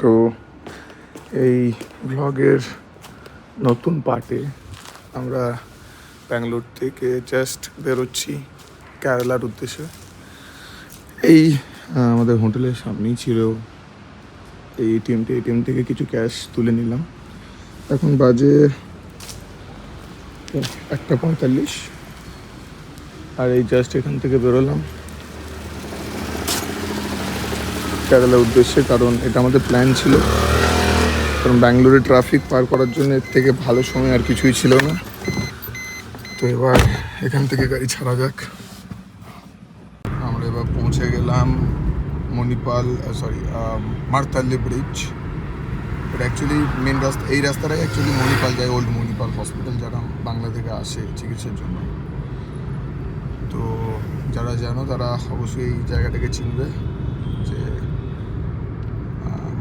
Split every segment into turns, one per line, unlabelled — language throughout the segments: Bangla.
তো এই ব্লগের নতুন পার্টে আমরা ব্যাঙ্গালোর থেকে জাস্ট বেরোচ্ছি কেরালার উদ্দেশ্যে। এই আমাদের হোটেলের সামনেই ছিল। এই এটিএমটি এটিএম থেকে কিছু ক্যাশ তুলে নিলাম। এখন বাজে একটা পঁয়তাল্লিশ। আর এই জাস্ট এখান থেকে বেরোলাম। কেরালার উদ্দেশ্যে, কারণ এটা আমাদের প্ল্যান ছিল। কারণ ব্যাঙ্গালোরে ট্রাফিক পার করার জন্য এর থেকে ভালো সময় আর কিছুই ছিল না। তো এবার এখান থেকে গাড়ি ছাড়া যাক। আমরা এবার পৌঁছে গেলাম মণিপাল সরি মারতাল্লি ব্রিজ এটা অ্যাকচুয়ালি মেন রাস্তা, এই রাস্তাটাই অ্যাকচুয়ালি মণিপাল যায় ওল্ড মণিপাল হসপিটাল যারা বাংলা থেকে আসে চিকিৎসার জন্য। তো যারা জানো তারা অবশ্যই এই জায়গাটাকে চিনবে।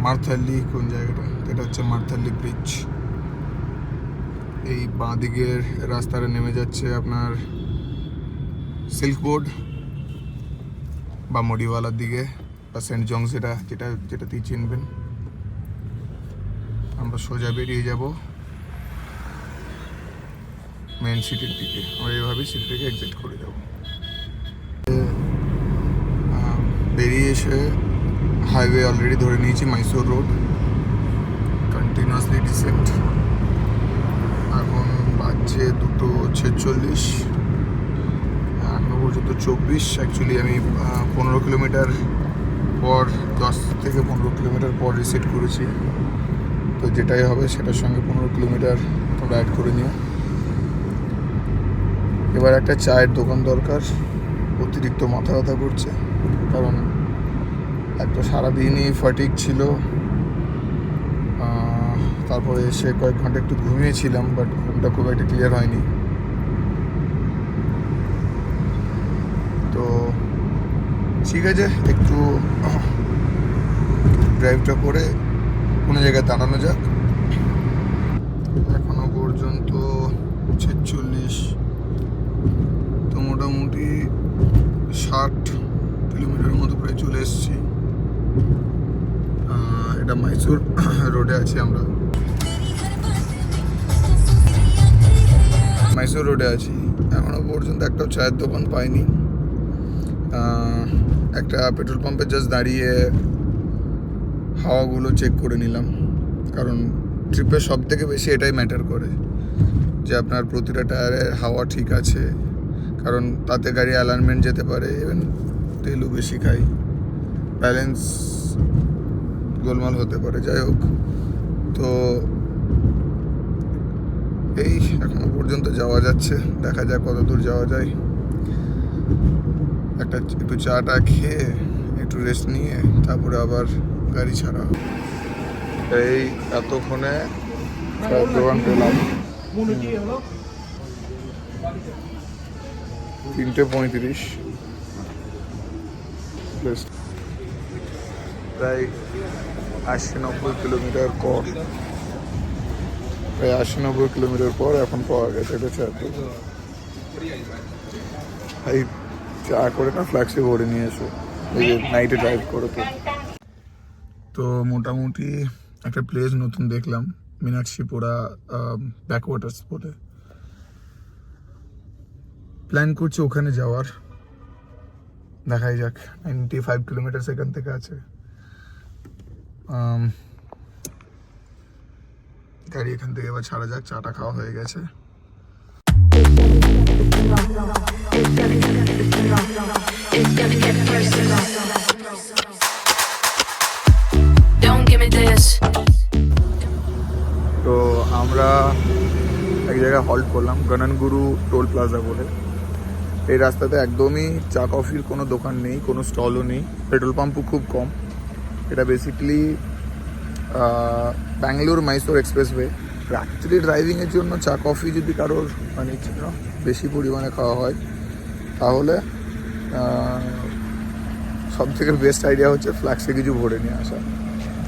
আহ, মারথাল্লি কোন জায়গাটা? এটা হচ্ছে মারথাল্লি ব্রিজ। এই বাঁ দিকের রাস্তাটা নেমে যাচ্ছে আপনার সিল্ক বোর্ড বা মডিওয়ালার দিকে বা সেন্ট জংস যেটা যেটা যেটাতেই চিনবেন। আমরা সোজা বেরিয়ে যাব মেন সিটির দিকে। আমরা এইভাবেই সিটি থেকে এক্সিট করে যাব বেরিয়ে এসে হাইওয়ে অলরেডি ধরে নিয়েছি মাইসোর রোড কন্টিনিউয়াসলি ডিসেন্ট এখন বাজছে দুটো ছেচল্লিশ। এখনও পর্যন্ত চব্বিশ। অ্যাকচুয়ালি আমি পনেরো কিলোমিটার পর, দশ থেকে পনেরো কিলোমিটার পর রিসেট করেছি। তো যেটাই হবে সেটার সঙ্গে পনেরো কিলোমিটার তোমরা অ্যাড করে নিও। এবার একটা চায়ের দোকান দরকার। অতিরিক্ত মাথা ব্যথা করছে। কারণ একটা সারাদিনই ফটিক ছিল। তারপরে এসে কয়েক ঘণ্টা একটু ঘুমিয়েছিলাম বাট ঘুমটা খুব একটা ক্লিয়ার হয়নি। তো ঠিক আছে, একটু ড্রাইভটা করে কোনো জায়গায় দাঁড়ানো যাক। এখনও পর্যন্ত ছেচল্লিশ, তো মোটামুটি ষাট কিলোমিটার মতো প্রায় চলে এসেছি। এটা মাইসুর রোডে আছি আমরা। মাইসুর রোডে আছি। এখনও পর্যন্ত একটা চায়ের দোকান পাইনি। একটা পেট্রোল পাম্পে জাস্ট দাঁড়িয়ে হাওয়াগুলো চেক করে নিলাম। কারণ ট্রিপে সব থেকে বেশি এটাই ম্যাটার করে যে আপনার প্রতিটা টায়ারের হাওয়া ঠিক আছে। কারণ তাতে গাড়ি অ্যালার্মেন্ট যেতে পারে ইভেন তেলও বেশি খাই ব্যালেন্স গোলমাল হতে পারে, যাই হোক। তো এই এখনও পর্যন্ত যাওয়া যাচ্ছে, দেখা যাক কত দূর যাওয়া যায়। একটা একটু চাটা খেয়ে, একটু রেস্ট নিয়ে, তারপরে আবার গাড়ি ছাড়া এই এতক্ষণে দোকান পেলাম। তিনটে পঁয়ত্রিশ। প্রায় আশি নব্বই কিলোমিটার পর, প্রায় আশি নব্বই কিলোমিটার পর এখন পাওয়া গেছে, এটা দোকান এই চা করে না ফ্ল্যাক্সে ভরে নিয়ে এসো। এই যে নাইটে ড্রাইভ করো তো। তো মোটামুটি একটা প্লেস নতুন দেখলাম, মিনাক্ষীপুরা ব্যাকওয়াটার্স বলে। প্ল্যান করছি ওখানে যাওয়ার। দেখাই যাক নাইনটি ফাইভ কিলোমিটার সেখান থেকে আছে। গাড়ি এখান থেকে এবার ছাড়া যাক চাটা খাওয়া হয়ে গেছে. তো আমরা এক জায়গায় হল্ট করলাম গননগুরু টোল প্লাজা বলে। এই রাস্তাতে একদমই চা কফির কোনো দোকান নেই কোনো স্টলও নেই। পেট্রোল পাম্পও খুব কম। এটা basically Bangalore Mysore expressway actually ড্রাইভিংয়ের জন্য চা কফি যদি কারোর মানে বেশি পরিমাণে খাওয়া হয়, তাহলে সব থেকে বেস্ট আইডিয়া হচ্ছে ফ্ল্যাক্সে কিছু ভরে নিয়ে আসা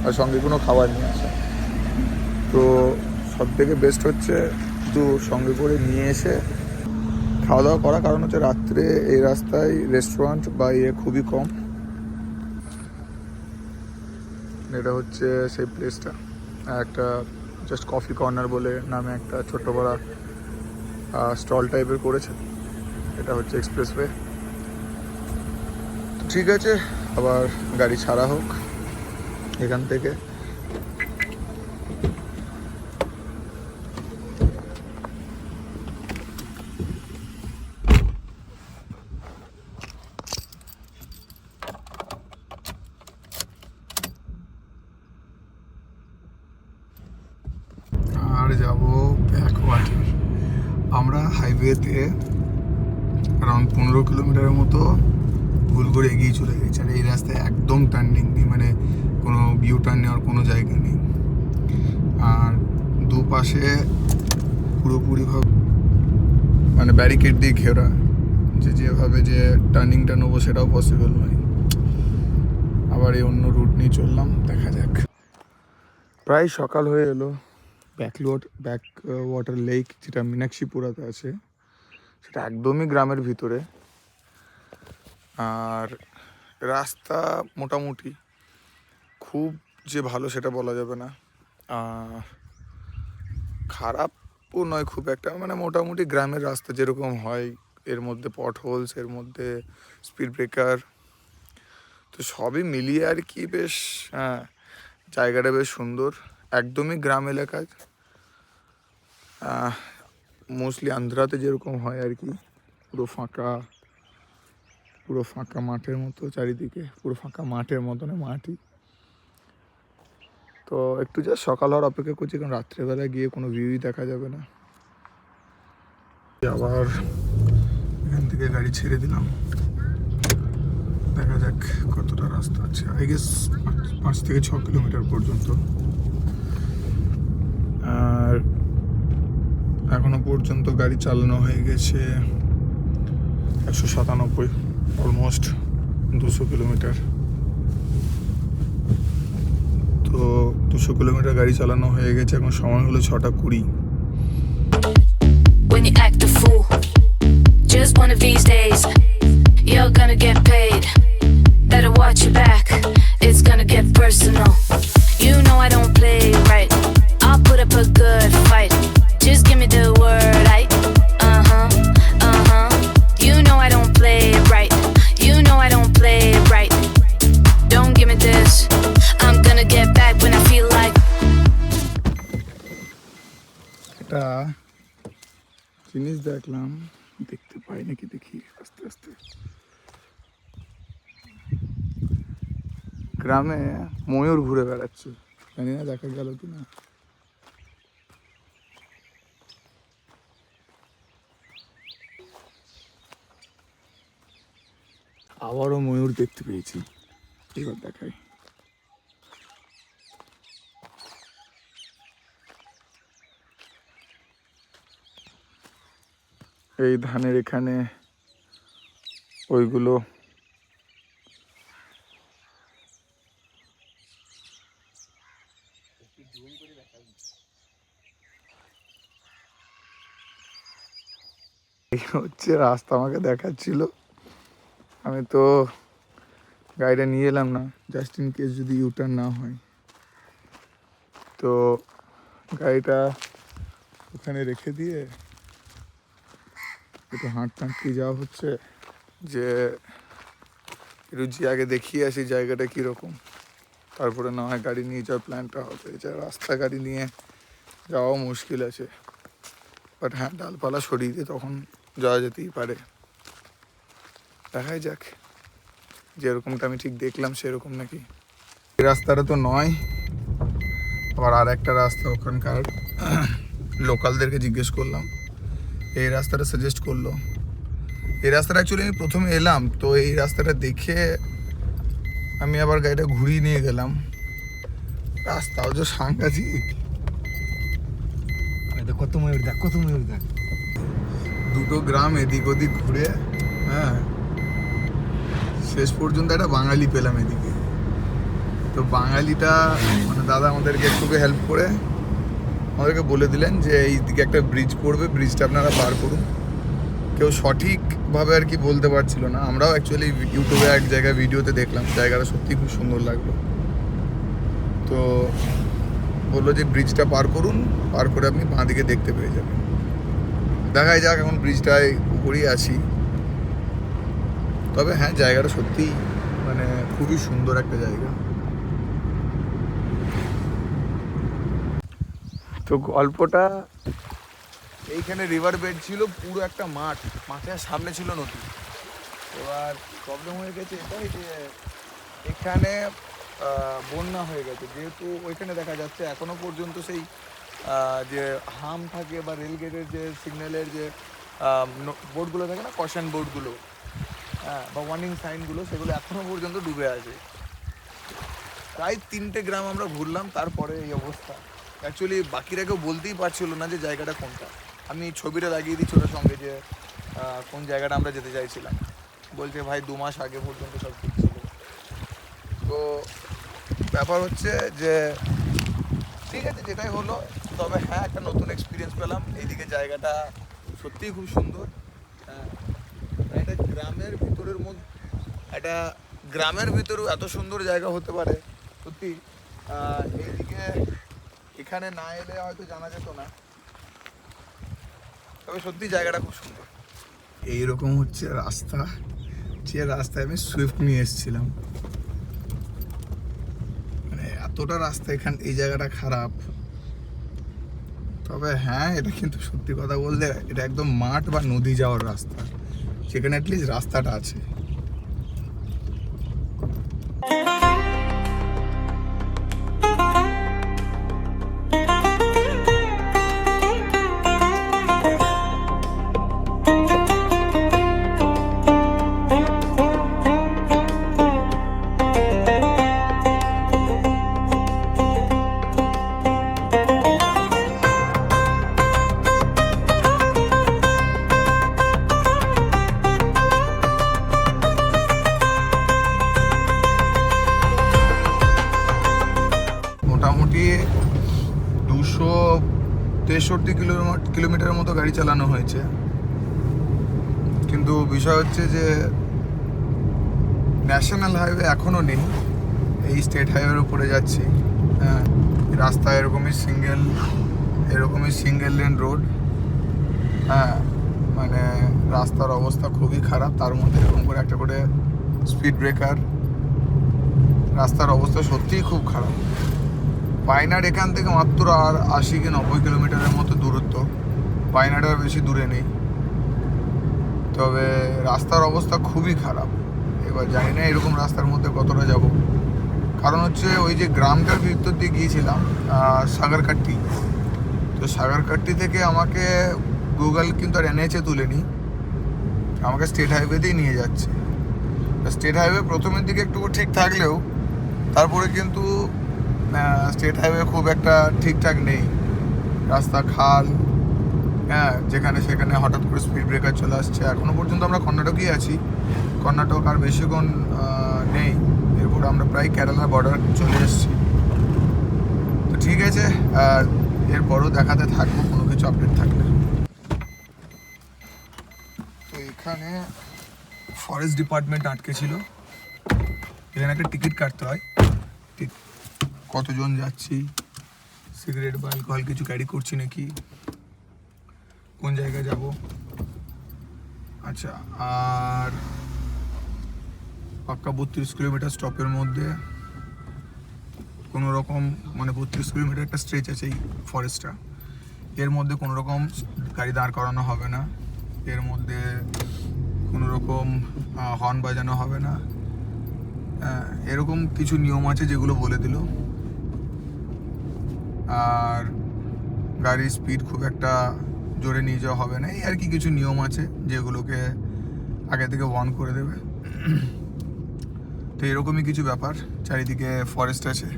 আর সঙ্গে কোনো খাবার নিয়ে আসা। তো সব থেকে বেস্ট হচ্ছে একটু সঙ্গে করে নিয়ে এসে খাওয়া দাওয়া করা কারণ হচ্ছে রাত্রে এই রাস্তায় রেস্টুরেন্ট বা ইয়ে খুবই কম। এটা হচ্ছে সেই প্লেসটা একটা জাস্ট কফি কর্নার বলে নামে একটা ছোট্ট বড় স্টল টাইপের করেছে। এটা হচ্ছে এক্সপ্রেসওয়ে ওয়ে ঠিক আছে, আবার গাড়ি ছাড়া হোক এখান থেকে আর যাব ব্যাক ওয়াটার আমরা হাইওয়েতে অ্যারাউন্ড পনেরো কিলোমিটারের মতো ভুল করে এগিয়ে চলে গেছি। আর এই রাস্তায় একদম টার্নিং নেই মানে কোনো ভিউ টার্ন নেওয়ার কোনো জায়গা নেই। আর দুপাশে পুরোপুরিভাবে মানে ব্যারিকেড দিয়ে ঘেরা। যে যেভাবে যে টার্নিংটা নেব সেটাও পসিবল নয়। আবার এই অন্য রুট নিয়ে চললাম, দেখা যাক। প্রায় সকাল হয়ে এলো। ব্যাকলোড ব্যাক ওয়াটার লেক যেটা মীনাক্ষীপুরাতে আছে, সেটা একদমই গ্রামের ভিতরে। আর রাস্তা মোটামুটি খুব যে ভালো সেটা বলা যাবে না। খারাপও নয় খুব একটা মানে মোটামুটি গ্রামের রাস্তা যেরকম হয়, এর মধ্যে পট হোলস এর মধ্যে স্পিড ব্রেকার তো সবই মিলিয়ে আর কি বেশ হ্যাঁ জায়গাটা বেশ সুন্দর, একদমই গ্রাম এলাকায় মোস্টলি আন্ধ্রাতে যেরকম হয় আর কি, পুরো ফাঁকা পুরো ফাঁকা মাঠের মতো চারিদিকে, পুরো ফাঁকা মাঠের মতন মাটি তো একটু যা সকাল হওয়ার অপেক্ষা করছি, কারণ রাত্রেবেলা গিয়ে কোনো ভিউই দেখা যাবে না। আবার এখান থেকে গাড়ি ছেড়ে দিলাম। দেখা যাক কতটা রাস্তা আছে। আই গেস পাঁচ থেকে ছ কিলোমিটার পর্যন্ত। আর এখনও পর্যন্ত গাড়ি চালানো হয়ে গেছে একশো সাতানব্বই অলমোস্ট দুশো কিলোমিটার তো দুশো কিলোমিটার গাড়ি চালানো হয়ে গেছে এখন সময় হলো ছটা কুড়ি
Just one of these days, you're gonna get paid. Better watch your back.
একটা জিনিস দেখলাম, দেখতে পাই নাকি দেখি, আস্তে আস্তে। গ্রামে ময়ূর ঘুরে বেড়াচ্ছে, জানি না দেখা গেল কি না। আবারও ময়ূর দেখতে পেয়েছি, এবার দেখাই। এই ধানের এখানে ওইগুলো হচ্ছে রাস্তা আমাকে দেখাচ্ছিল। আমি তো গাড়িটা নিয়ে এলাম না জাস্ট ইন কেস যদি ইউটার্ন না হয়। তো গাড়িটা ওখানে রেখে দিয়ে একটু হাঁটতে হাঁটতে যাওয়া হচ্ছে, যে যে আগে দেখিয়ে আসি জায়গাটা কীরকম। তারপরে না হয় গাড়ি নিয়ে যাওয়ার প্ল্যানটা হবে। এছাড়া রাস্তা গাড়ি নিয়ে যাওয়াও মুশকিল আছে। বাট হ্যাঁ ডালপালা সরিয়ে তখন যাওয়া যেতেই পারে। দেখাই যাক, যেরকমটা আমি ঠিক দেখলাম সেরকম নাকি। এই রাস্তাটা তো নয়, আবার আর একটা রাস্তা ওখানকার লোকালদেরকে জিজ্ঞেস করলাম। এই রাস্তাটা সাজেস্ট করল। এই রাস্তাটা অ্যাকচুয়ালি আমি প্রথমে এলাম তো এই রাস্তাটা দেখে আমি আবার গাড়িটা ঘুরিয়ে নিয়ে গেলাম। রাস্তাও যে সাংঘাতিক।
কত ময়ূর দেখ কত ময়ূর দেখ।
দুটো গ্রাম এদিক ওদিক ঘুরে হ্যাঁ শেষ পর্যন্ত একটা বাঙালি পেলাম এদিকে। তো বাঙালিটা মানে দাদা আমাদেরকে খুবই হেল্প করে আমাদেরকে বলে দিলেন যে এই দিকে একটা ব্রিজ পড়বে ব্রিজটা আপনারা পার করুন। কেউ সঠিকভাবে আর কি বলতে পারছিল না। আমরাও অ্যাকচুয়ালি ইউটিউবে এক জায়গায় ভিডিওতে দেখলাম, জায়গাটা সত্যি খুব সুন্দর লাগল। তো বলল যে ব্রিজটা পার করুন পার করে আপনি বাঁ দিকে দেখতে পেয়ে যাবেন। দেখাই যাক এখন ব্রিজটায় উপরেই আছি। তবে হ্যাঁ জায়গাটা সত্যিই মানে খুবই সুন্দর একটা জায়গা। তো গল্পটা এইখানে রিভার বেড ছিল, পুরো একটা মাঠ। মাঠের সামনে ছিল নদী। এবার প্রবলেম হয়ে গেছে এটাই যে এখানে বন্যা হয়ে গেছে। যেহেতু ওইখানে দেখা যাচ্ছে, এখনও পর্যন্ত সেই যে হাম থাকে বা রেলগেটের যে সিগন্যালের যে বোর্ডগুলো থাকে না কশন বোর্ডগুলো হ্যাঁ বা ওয়ার্নিং সাইনগুলো সেগুলো এখনও পর্যন্ত ডুবে আছে। প্রায় তিনটে গ্রাম আমরা ঘুরলাম, তারপরে এই অবস্থা। অ্যাকচুয়ালি বাকিরা কেউ বলতেই পারছিল না যে জায়গাটা কোনটা। আমি ছবিটা লাগিয়ে দিচ্ছি ওটার সঙ্গে যে কোন জায়গাটা আমরা যেতে চাইছিলাম। বলছে, ভাই, দু মাস আগে পর্যন্ত সব ঠিক ছিল। তো ব্যাপার হচ্ছে যে, ঠিক আছে, যেটাই হলো, তবে হ্যাঁ একটা নতুন এক্সপিরিয়েন্স পেলাম। এইদিকে জায়গাটা সত্যিই খুব সুন্দর। একটা গ্রামের ভিতরের মধ্যে, একটা গ্রামের ভিতরেও এত সুন্দর জায়গা হতে পারে, সত্যি। এইদিকে এখানে না এলে হয়তো জানা যেত না। তবে সত্যি জায়গাটা খুব সুন্দর। এইরকম হচ্ছে রাস্তা। যে রাস্তায় আমি সুইফট নিয়ে এসেছিলাম। মানে এতটা রাস্তা এখান, এই জায়গাটা খারাপ। তবে হ্যাঁ এটা কিন্তু সত্যি কথা বলতে, এটা একদম মাঠ বা নদী যাওয়ার রাস্তা। সেখানে অ্যাটলিস্ট রাস্তাটা আছে। গাড়ি চালানো হয়েছে। কিন্তু বিষয় হচ্ছে যে ন্যাশনাল হাইওয়ে এখনও নেই। এই স্টেট হাইওয়ের উপরে যাচ্ছি। হ্যাঁ রাস্তা এরকমই সিঙ্গেল এরকমই সিঙ্গেল লেন রোড হ্যাঁ মানে রাস্তার অবস্থা খুবই খারাপ। তার মধ্যে এরকম করে একটা করে স্পিড ব্রেকার রাস্তার অবস্থা সত্যিই খুব খারাপ। পায়নার এখান থেকে মাত্র আর আশি কি নব্বই কিলোমিটারের মতো দূরত্ব। পায়নাটা বেশি দূরে নেই। তবে রাস্তার অবস্থা খুবই খারাপ। এবার জানি না এরকম রাস্তার মধ্যে কতটা যাব। কারণ হচ্ছে ওই যে গ্রামটার ভিতর দিয়ে গিয়েছিলাম সাগরকাট্টি। তো সাগরকাট্টি থেকে আমাকে গুগল কিন্তু আর এনএচে তুলেনি। আমাকে স্টেট হাইওয়েতেই নিয়ে যাচ্ছে। স্টেট হাইওয়ে প্রথমের দিকে একটু ঠিক থাকলেও, তারপরে কিন্তু স্টেট হাইওয়ে খুব একটা ঠিকঠাক নেই। রাস্তা খাল হ্যাঁ যেখানে সেখানে হঠাৎ করে স্পিড ব্রেকার চলে আসছে। এখনও পর্যন্ত আমরা কর্ণাটকেই আছি। কর্ণাটক আর বেশিক্ষণ নেই। এরপর আমরা প্রায় কেরালা বর্ডার চলে এসেছি। তো ঠিক আছে এরপরও দেখাতে থাকব, কোনো কিছু আপডেট থাকলে। তো এখানে ফরেস্ট ডিপার্টমেন্ট আটকে ছিল। এখানে একটা টিকিট কাটতে হয়। কতজন যাচ্ছি? সিগারেট বা অ্যালকোহল কিছু ক্যারি করছি নাকি? কোন জায়গায় যাব? আচ্ছা আর পাক্কা বত্রিশ কিলোমিটার স্টপের মধ্যে কোনো রকম মানে বত্রিশ কিলোমিটার একটা স্ট্রেচ আছে এই ফরেস্টটা এর মধ্যে কোনো রকম গাড়ি দাঁড় করানো হবে না। এর মধ্যে কোনো রকম হর্ন বাজানো হবে না। এরকম কিছু নিয়ম আছে যেগুলো বলে দিল। আর গাড়ির স্পিড খুব একটা জোরে নিয়ে যাওয়া হবে না। এই আর কি কিছু নিয়ম আছে যেগুলোকে আগে থেকে ওয়ার্ন করে দেবে। তো এরকমই কিছু ব্যাপার চারিদিকে ফরেস্ট আছে।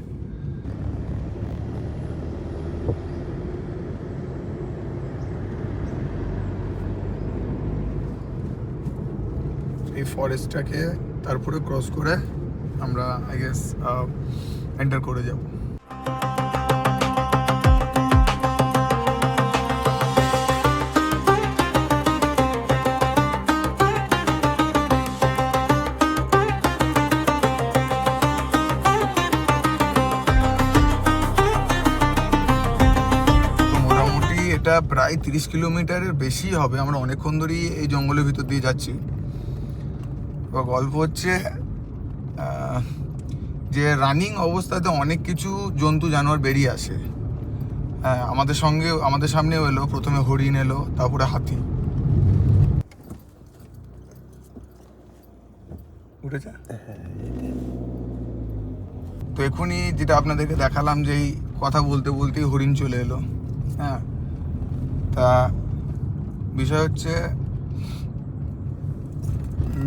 এই ফরেস্টটাকে তারপরে ক্রস করে আমরা আই গেস এন্টার করে যাব। এটা প্রায় তিরিশ কিলোমিটারের বেশি হবে। আমরা অনেকক্ষণ ধরেই এই জঙ্গলের ভিতর দিয়ে যাচ্ছি। এবার গল্প হচ্ছে যে রানিং অবস্থাতে অনেক কিছু জন্তু, জানোয়ার বেরিয়ে আসে। হ্যাঁ আমাদের সঙ্গে, আমাদের সামনেও এলো। প্রথমে হরিণ এলো, তারপরে হাতি। তো এখনই যেটা আপনাদেরকে দেখালাম যে এই কথা বলতে বলতেই হরিণ চলে এলো। হ্যাঁ তা বিষয় হচ্ছে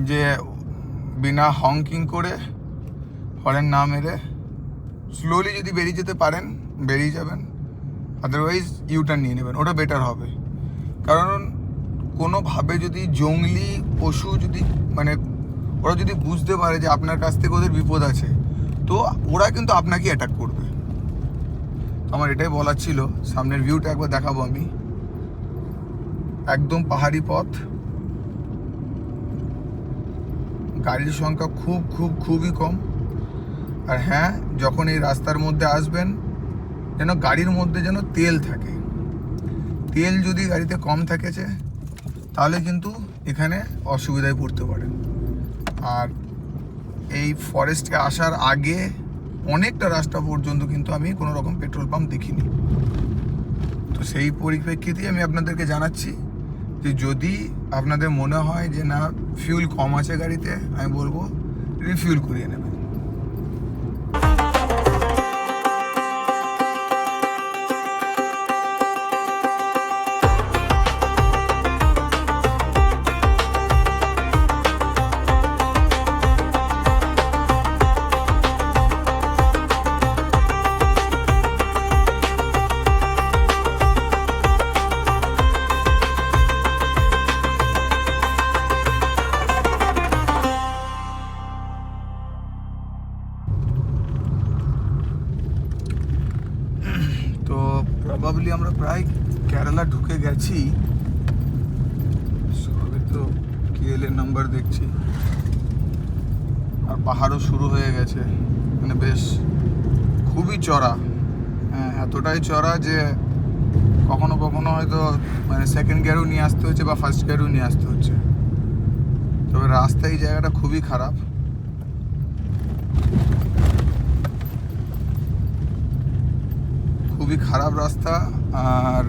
যে বিনা হংকিং করে হরেন না মেরে স্লোলি যদি বেরিয়ে যেতে পারেন, বেরিয়ে যাবেন। আদারওয়াইজ ইউটার্ন নিয়ে নেবেন। ওটা বেটার হবে। কারণ কোনোভাবে যদি জঙ্গলি পশু যদি মানে ওরা যদি বুঝতে পারে যে আপনার কাছ থেকে ওদের বিপদ আছে, তো ওরা কিন্তু আপনাকে অ্যাটাক করবে। আমার এটাই বলার ছিল। সামনের ভিউটা একবার দেখাবো আমি। একদম পাহাড়ি পথ। গাড়ির সংখ্যা খুব খুব, খুবই কম। আর হ্যাঁ যখন এই রাস্তার মধ্যে আসবেন, যেন গাড়ির মধ্যে যেন তেল থাকে। তেল যদি গাড়িতে কম থাকেছে তাহলে কিন্তু এখানে অসুবিধায় পড়তে পারেন। আর এই ফরেস্টে আসার আগে অনেকটা রাস্তা পর্যন্ত কিন্তু আমি কোনো রকম পেট্রোল পাম্প দেখিনি। তো সেই পরিপ্রেক্ষিতেই আমি আপনাদেরকে জানাচ্ছি যে যদি আপনাদের মনে হয় যে না ফিউল কম আছে গাড়িতে, আমি বলব রিফিউল করিয়ে নেবেন। আর পাহাড়ও শুরু হয়ে গেছে। মানে বেশ খুবই চড়া। হ্যাঁ এতটাই চড়া যে কখনো কখনো হয়তো মানে সেকেন্ড গিয়ারও নিয়ে আসতে হচ্ছে বা ফার্স্ট গিয়ারও নিয়ে আসতে হচ্ছে। তবে রাস্তায় জায়গাটা খুবই খারাপ। খুবই খারাপ রাস্তা। আর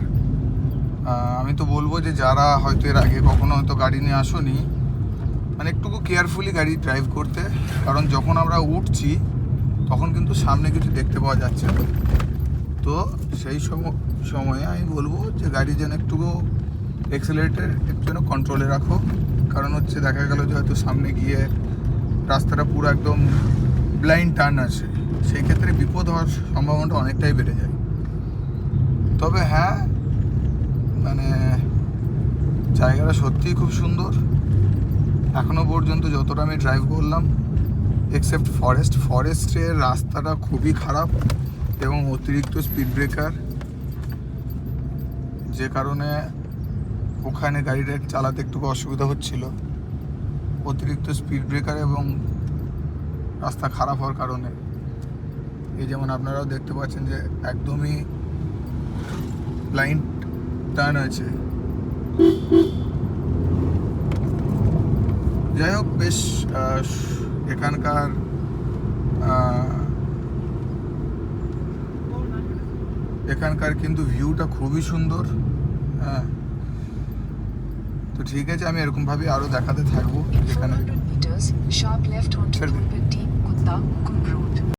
আমি তো বলব যে যারা হয়তো এর আগে কখনো হয়তো গাড়ি নিয়ে আসোনি মানে একটুকু কেয়ারফুলি গাড়ি ড্রাইভ করতে, কারণ যখন আমরা উঠছি, তখন কিন্তু সামনে কিছু দেখতে পাওয়া যাচ্ছে না। তো সেই সম- সময়ে আমি বলব যে গাড়ি যেন একটুকু এক্সেলেটার একটু যেন কন্ট্রোলে রাখো। কারণ হচ্ছে দেখা গেল যে হয়তো সামনে গিয়ে রাস্তাটা পুরো একদম ব্লাইন্ড টার্ন আছে। সেই ক্ষেত্রে বিপদ হওয়ার সম্ভাবনাটা অনেকটাই বেড়ে যায়। তবে হ্যাঁ মানে জায়গাটা সত্যিই খুব সুন্দর। এখনও পর্যন্ত যতটা আমি ড্রাইভ করলাম এক্সেপ্ট ফরেস্ট ফরেস্টের রাস্তাটা খুবই খারাপ এবং অতিরিক্ত স্পিড ব্রেকার যে কারণে ওখানে গাড়িটা চালাতে একটু অসুবিধা হচ্ছিল। অতিরিক্ত স্পিড ব্রেকার এবং রাস্তা খারাপ হওয়ার কারণে। এই যেমন আপনারাও দেখতে পাচ্ছেন যে একদমই লাইন টার্ন আছে। যাই হোক বেশ এখানকার এখানকার কিন্তু ভিউটা খুবই সুন্দর হ্যাঁ। তো ঠিক আছে আমি এরকমভাবে আরও দেখাতে থাকব যেখানে